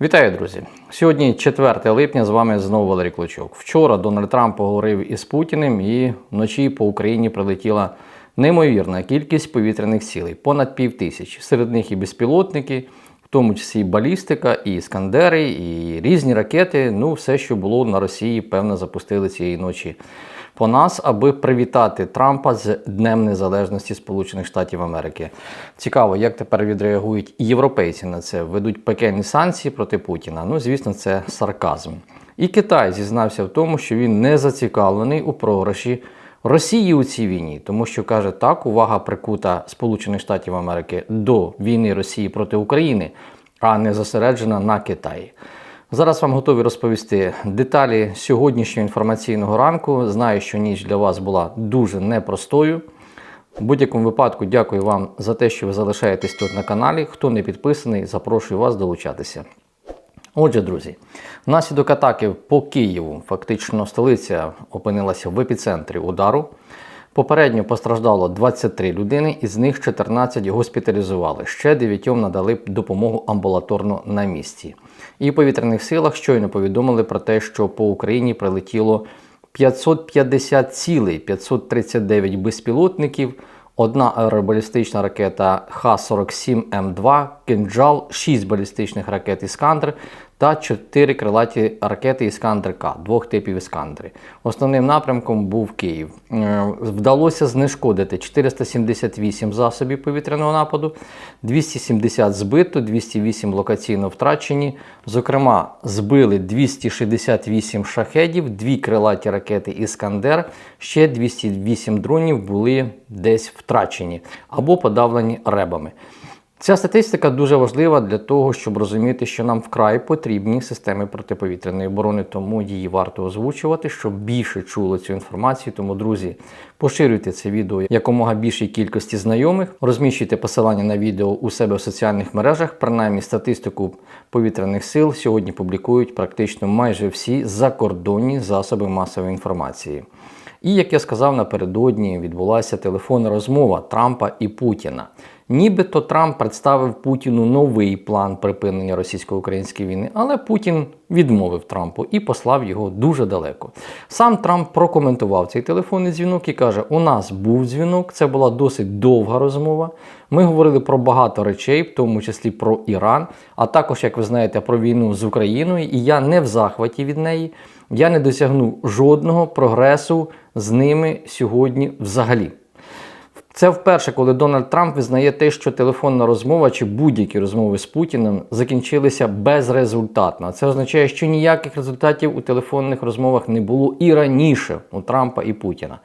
Вітаю, друзі! Сьогодні 4 липня. З вами знову Валерій Клочок. Вчора Дональд Трамп поговорив із Путіним, і вночі по Україні прилетіла неймовірна кількість повітряних цілей понад пів тисячі. Серед них і безпілотники, в тому числі і балістика, і іскандери, і різні ракети. Ну, все, що було на Росії, певно, запустили цієї ночі по нас, аби привітати Трампа з Днем Незалежності Сполучених Штатів Америки. Цікаво, як тепер відреагують європейці на це. Ведуть пекельні санкції проти Путіна. Ну, звісно, це сарказм. І Китай зізнався в тому, що він не зацікавлений у програші Росії у цій війні, тому що каже, так, увага прикута Сполучених Штатів Америки до війни Росії проти України, а не зосереджена на Китаї. Зараз вам готові розповісти деталі сьогоднішнього інформаційного ранку. Знаю, що ніч для вас була дуже непростою. У будь-якому випадку дякую вам за те, що ви залишаєтесь тут на каналі. Хто не підписаний, запрошую вас долучатися. Отже, друзі, внаслідок атаки по Києву, фактично столиця опинилася в епіцентрі удару. Попередньо постраждало 23 людини, із них 14 госпіталізували. Ще 9 надали допомогу амбулаторно на місці. І в повітряних силах щойно повідомили про те, що по Україні прилетіло 550 цілей, 539 безпілотників, одна аеробалістична ракета Х-47М2, кинджал, 6 балістичних ракет Іскандер та 4 крилаті ракети Іскандер К, двох типів Іскандери. Основним напрямком був Київ. Е, Вдалося знешкодити 478 засобів повітряного нападу, 270 збито, 208 локаційно втрачені. Зокрема, збили 268 шахедів, дві крилаті ракети Іскандер, ще 208 дронів були десь втрачені або подавлені ребами. Ця статистика дуже важлива для того, щоб розуміти, що нам вкрай потрібні системи протиповітряної оборони, тому її варто озвучувати, щоб більше чуло цю інформацію. Тому, друзі, поширюйте це відео якомога більшій кількості знайомих, розміщуйте посилання на відео у себе в соціальних мережах. Принаймні, статистику повітряних сил сьогодні публікують практично майже всі закордонні засоби масової інформації. І як я сказав напередодні, відбулася телефонна розмова Трампа і Путіна. Нібито Трамп представив Путіну новий план припинення російсько-української війни, але Путін відмовив Трампу і послав його дуже далеко. Сам Трамп прокоментував цей телефонний дзвінок і каже: У нас був дзвінок, це була досить довга розмова. Ми говорили про багато речей, в тому числі про Іран, а також, як ви знаєте, про війну з Україною. І я не в захваті від неї. Я не досягнув жодного прогресу з ними сьогодні взагалі. Це вперше, коли Дональд Трамп визнає те, що телефонна розмова чи будь-які розмови з Путіним закінчилися безрезультатно. Це означає, що ніяких результатів у телефонних розмовах не було і раніше у Трампа і Путіна.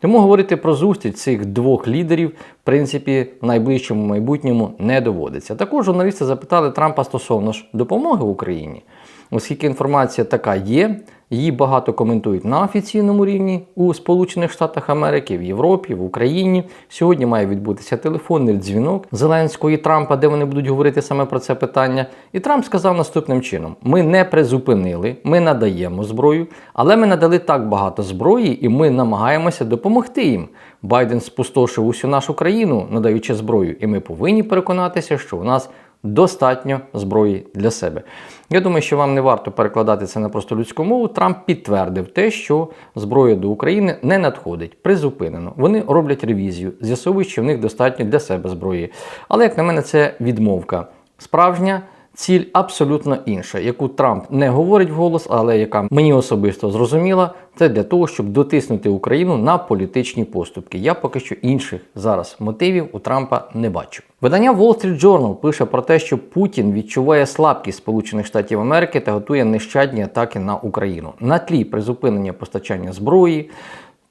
Тому говорити про зустріч цих двох лідерів, в принципі, в найближчому майбутньому не доводиться. Також журналісти запитали Трампа стосовно ж допомоги Україні, оскільки інформація така є. Її багато коментують на офіційному рівні у Сполучених Штатах Америки, в Європі, в Україні. Сьогодні має відбутися телефонний дзвінок Зеленського і Трампа, де вони будуть говорити саме про це питання. І Трамп сказав наступним чином: ми не призупинили, ми надаємо зброю, але ми надали так багато зброї, і ми намагаємося допомогти їм. Байден спустошив усю нашу країну, надаючи зброю, і ми повинні переконатися, що у нас достатньо зброї для себе. Я думаю, що вам не варто перекладати це на просто людську мову. Трамп підтвердив те, що зброя до України не надходить, призупинено. Вони роблять ревізію, з'ясовують, що в них достатньо для себе зброї. Але, як на мене, це відмовка. Справжня ціль абсолютно інша, яку Трамп не говорить вголос, але яка мені особисто зрозуміла, це для того, щоб дотиснути Україну на політичні поступки. Я поки що інших зараз мотивів у Трампа не бачу. Видання Wall Street Journal пише про те, що Путін відчуває слабкість Сполучених Штатів Америки та готує нещадні атаки на Україну на тлі призупинення постачання зброї,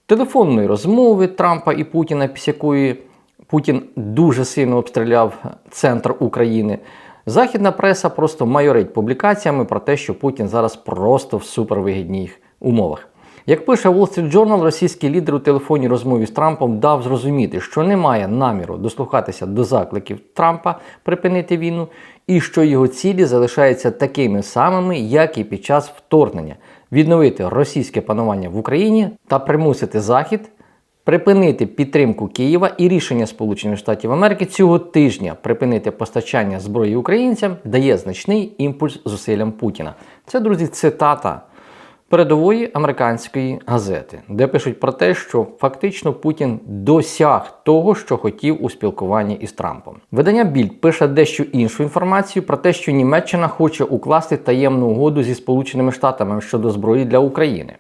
телефонної розмови Трампа і Путіна, після якої Путін дуже сильно обстріляв центр України. Західна преса просто майорить публікаціями про те, що Путін зараз просто в супервигідних умовах. Як пише Wall Street Journal, російський лідер у телефонній розмові з Трампом дав зрозуміти, що немає наміру дослухатися до закликів Трампа припинити війну, і що його цілі залишаються такими самими, як і під час вторгнення: відновити російське панування в Україні та примусити Захід Припинити підтримку Києва і рішення Сполучених Штатів Америки цього тижня припинити постачання зброї українцям дає значний імпульс зусиллям Путіна. Це, друзі, цитата передової американської газети, де пишуть про те, що фактично Путін досяг того, що хотів у спілкуванні із Трампом. Видання Більд пише дещо іншу інформацію про те, що Німеччина хоче укласти таємну угоду зі Сполученими Штатами щодо зброї для України.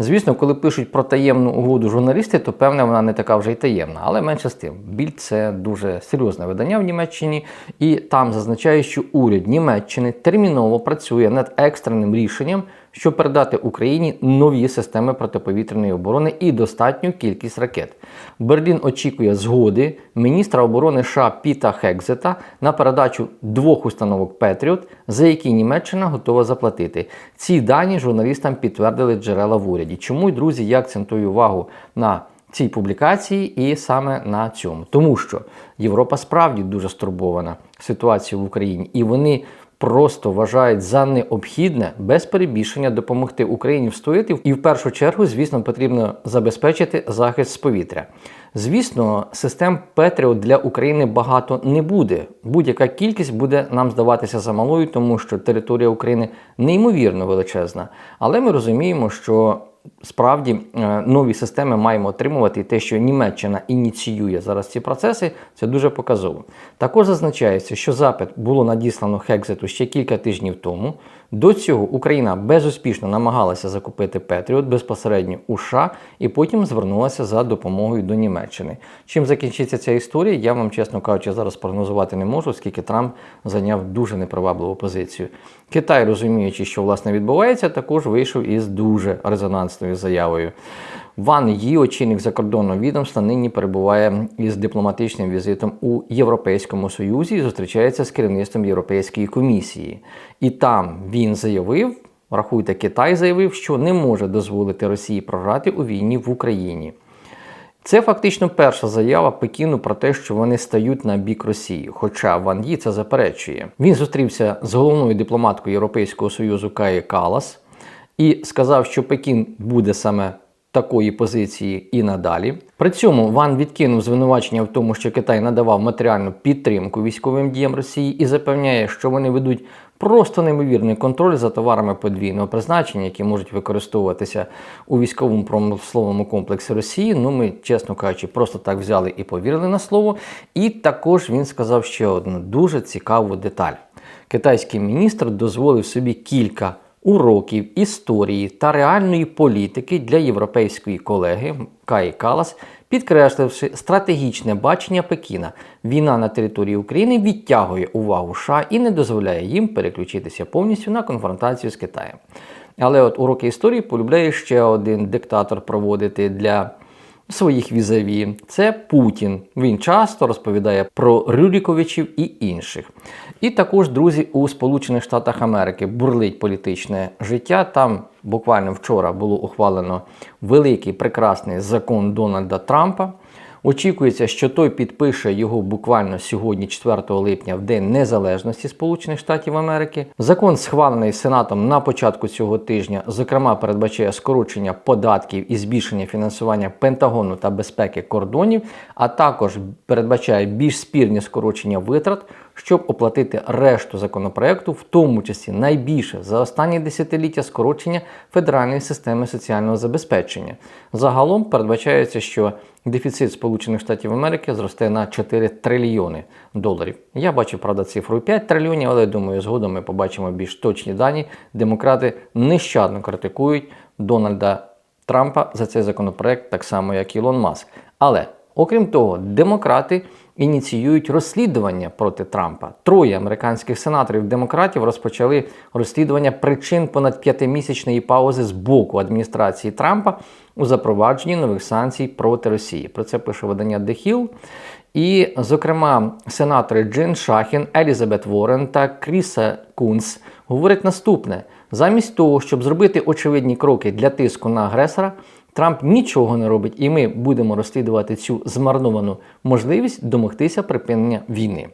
Звісно, коли пишуть про таємну угоду журналісти, то певне вона не така вже й таємна, але менше з тим. Більд це дуже серйозне видання в Німеччині, і там зазначає, що уряд Німеччини терміново працює над екстреним рішенням, щоб передати Україні нові системи протиповітряної оборони і достатню кількість ракет. Берлін очікує згоди міністра оборони США Піта Хекзета на передачу двох установок Петріот, за які Німеччина готова заплатити. Ці дані журналістам підтвердили джерела в уряді. Чому, друзі, я акцентую увагу на цій публікації і саме на цьому? Тому що Європа справді дуже стурбована ситуацією в Україні, і вони просто вважають за необхідне без перебільшення допомогти Україні встояти. І в першу чергу, звісно, потрібно забезпечити захист з повітря. Звісно, систем Петріот для України багато не буде. Будь-яка кількість буде нам здаватися замалою, тому що територія України неймовірно величезна. Але ми розуміємо, що справді е, нові системи маємо отримувати, і те, що Німеччина ініціює зараз ці процеси, це дуже показово. Також зазначається, що запит було надіслано Хекзету ще кілька тижнів тому. До цього Україна безуспішно намагалася закупити Петріот безпосередньо у США і потім звернулася за допомогою до Німеччини. Чим закінчиться ця історія, я вам, чесно кажучи, зараз прогнозувати не можу, оскільки Трамп зайняв дуже непривабливу позицію. Китай, розуміючи, що власне відбувається, також вийшов із дуже резонансною заявою. Ван Ї, очільник закордонного відомства, нині перебуває із дипломатичним візитом у Європейському Союзі і зустрічається з керівництвом Європейської комісії. І там він заявив. Рахуйте, Китай заявив, що не може дозволити Росії програти у війні в Україні. Це фактично перша заява Пекіну про те, що вони стають на бік Росії. Хоча Ван Ї це заперечує. Він зустрівся з головною дипломаткою Європейського Союзу Каї Калас і сказав, що Пекін буде саме такої позиції і надалі. При цьому Ван відкинув звинувачення в тому, що Китай надавав матеріальну підтримку військовим діям Росії і запевняє, що вони ведуть просто неймовірний контроль за товарами подвійного призначення, які можуть використовуватися у військовому промисловому комплексі Росії. Ну, ми, чесно кажучи, просто так взяли і повірили на слово. І також він сказав ще одну дуже цікаву деталь. Китайський міністр дозволив собі кілька уроків історії та реальної політики для європейської колеги Каї Калас, підкресливши стратегічне бачення Пекіна. Війна на території України відтягує увагу США і не дозволяє їм переключитися повністю на конфронтацію з Китаєм. Але от уроки історії полюбляє ще один диктатор проводити для своїх візаві. Це Путін. Він часто розповідає про Рюріковичів і інших. І також, друзі, у Сполучених Штатах Америки бурлить політичне життя. Там буквально вчора було ухвалено великий прекрасний закон Дональда Трампа. Очікується, що той підпише його буквально сьогодні, 4 липня, в День Незалежності Сполучених Штатів Америки. Закон, схвалений Сенатом на початку цього тижня, зокрема, передбачає скорочення податків і збільшення фінансування Пентагону та безпеки кордонів, а також передбачає більш спірні скорочення витрат, щоб оплатити решту законопроекту, в тому числі найбільше за останні десятиліття скорочення федеральної системи соціального забезпечення. Загалом передбачається, що дефіцит Сполучених Штатів Америки зросте на 4 трильйони доларів. Я бачу, правда, цифру 5 трильйонів, але думаю, згодом ми побачимо більш точні дані. Демократи нещадно критикують Дональда Трампа за цей законопроект, так само як Ілон Маск. Але окрім того, демократи ініціюють розслідування проти Трампа. Троє американських сенаторів-демократів розпочали розслідування причин понад п'ятимісячної паузи з боку адміністрації Трампа у запровадженні нових санкцій проти Росії. Про це пише видання The Hill. І, зокрема, сенатори Джин Шахін, Елізабет Ворен та Кріса Кунс говорять наступне: замість того, щоб зробити очевидні кроки для тиску на агресора. Трамп нічого не робить, і ми будемо розслідувати цю змарновану можливість домогтися припинення війни.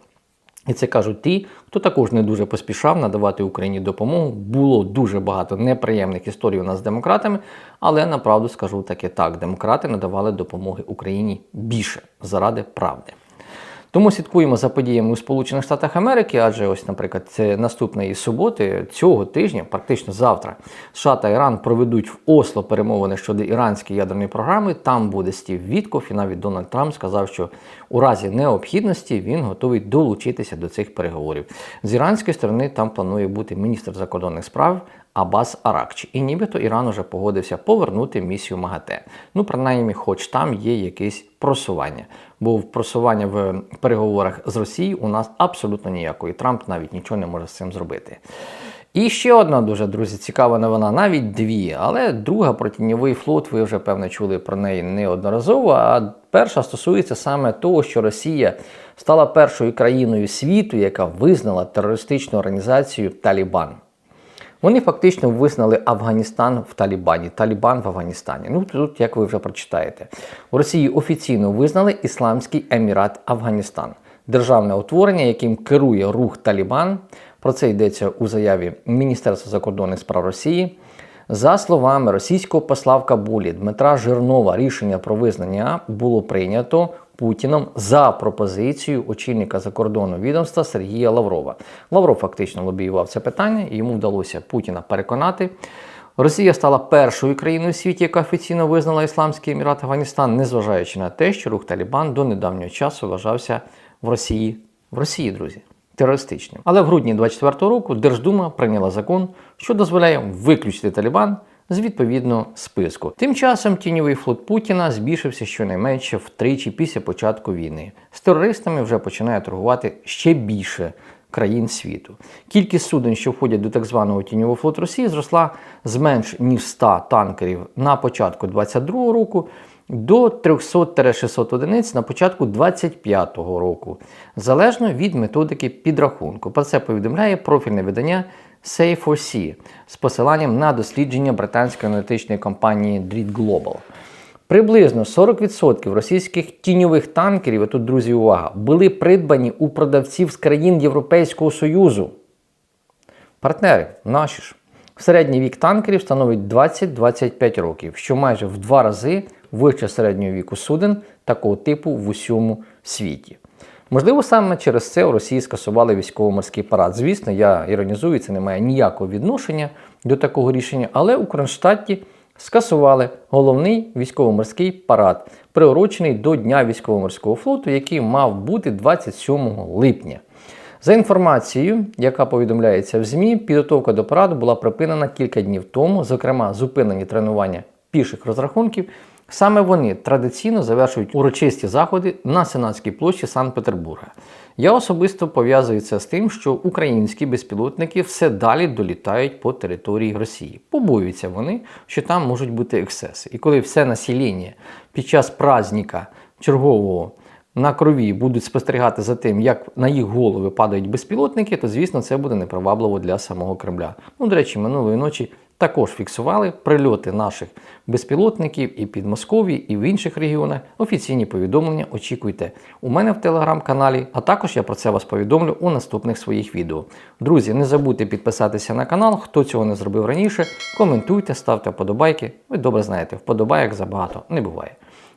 І це кажуть ті, хто також не дуже поспішав надавати Україні допомогу. Було дуже багато неприємних історій у нас з демократами, але направду скажу таке так: демократи надавали допомоги Україні більше заради правди. Тому слідкуємо за подіями у Сполучених Штатах Америки, адже ось, наприклад, це наступної суботи цього тижня, практично завтра, США та Іран проведуть в Осло перемовини щодо іранської ядерної програми. Там буде Стів Вітков, і навіть Дональд Трамп сказав, що у разі необхідності він готовий долучитися до цих переговорів. З іранської сторони там планує бути міністр закордонних справ. Абас Аракчі. І нібито Іран уже погодився повернути місію МАГАТЕ. Ну, принаймні, хоч там є якесь просування. Бо в просування в переговорах з Росією у нас абсолютно ніякої. Трамп навіть нічого не може з цим зробити. І ще одна дуже, друзі, цікава новина, навіть дві. Але друга про тіньовий флот, ви вже певно чули про неї неодноразово. А перша стосується саме того, що Росія стала першою країною світу, яка визнала терористичну організацію Талібан. Вони фактично визнали Афганістан в Талібані, Талібан в Афганістані. Ну тут, як ви вже прочитаєте, у Росії офіційно визнали Ісламський Емірат Афганістан, державне утворення, яким керує рух Талібан. Про це йдеться у заяві Міністерства закордонних справ Росії. За словами російського посла в Кабулі Дмитра Жирнова, рішення про визнання було прийнято Путіном за пропозицією очільника закордонного відомства Сергія Лаврова. Лавров фактично лобіював це питання, і йому вдалося Путіна переконати. Росія стала першою країною у світі, яка офіційно визнала Ісламський Емірат Афганістан, незважаючи на те, що рух Талібан до недавнього часу вважався в Росії в Росії, друзі. Терористичним. Але в грудні 24-го року Держдума прийняла закон, що дозволяє виключити Талібан з відповідного списку. Тим часом тіньовий флот Путіна збільшився щонайменше втричі після початку війни. З терористами вже починає торгувати ще більше країн світу. Кількість суден, що входять до так званого тіньового флоту Росії, зросла з менш ніж 100 танкерів на початку 22-го року. До 300-600 одиниць на початку 25-го року, залежно від методики підрахунку. Про це повідомляє профільне видання Safe4Sea з посиланням на дослідження британської аналітичної компанії Dread Global. Приблизно 40% російських тіньових танкерів, і тут, друзі, увага, були придбані у продавців з країн Європейського Союзу. Партнери наші ж. Середній вік танкерів становить 20-25 років, що майже в два рази вище середнього віку суден такого типу в усьому світі. Можливо, саме через це у Росії скасували військово-морський парад. Звісно, я іронізую, це не має ніякого відношення до такого рішення, але у Кронштадті скасували головний військово-морський парад, приурочений до Дня військово-морського флоту, який мав бути 27 липня. За інформацією, яка повідомляється в ЗМІ, підготовка до параду була припинена кілька днів тому, зокрема, зупинені тренування піших розрахунків. Саме вони традиційно завершують урочисті заходи на Сенатській площі Санкт-Петербурга. Я особисто пов'язую це з тим, що українські безпілотники все далі долітають по території Росії. Побоюються вони, що там можуть бути ексеси. І коли все населення під час праздника чергового на крові будуть спостерігати за тим, як на їх голови падають безпілотники, то звісно це буде непривабливо для самого Кремля. Ну, до речі, минулої ночі також фіксували прильоти наших безпілотників і під Москові, і в інших регіонах. Офіційні повідомлення очікуйте у мене в телеграм-каналі, а також я про це вас повідомлю у наступних своїх відео. Друзі, не забудьте підписатися на канал, хто цього не зробив раніше. Коментуйте, ставте вподобайки. Ви добре знаєте, вподобайок забагато не буває.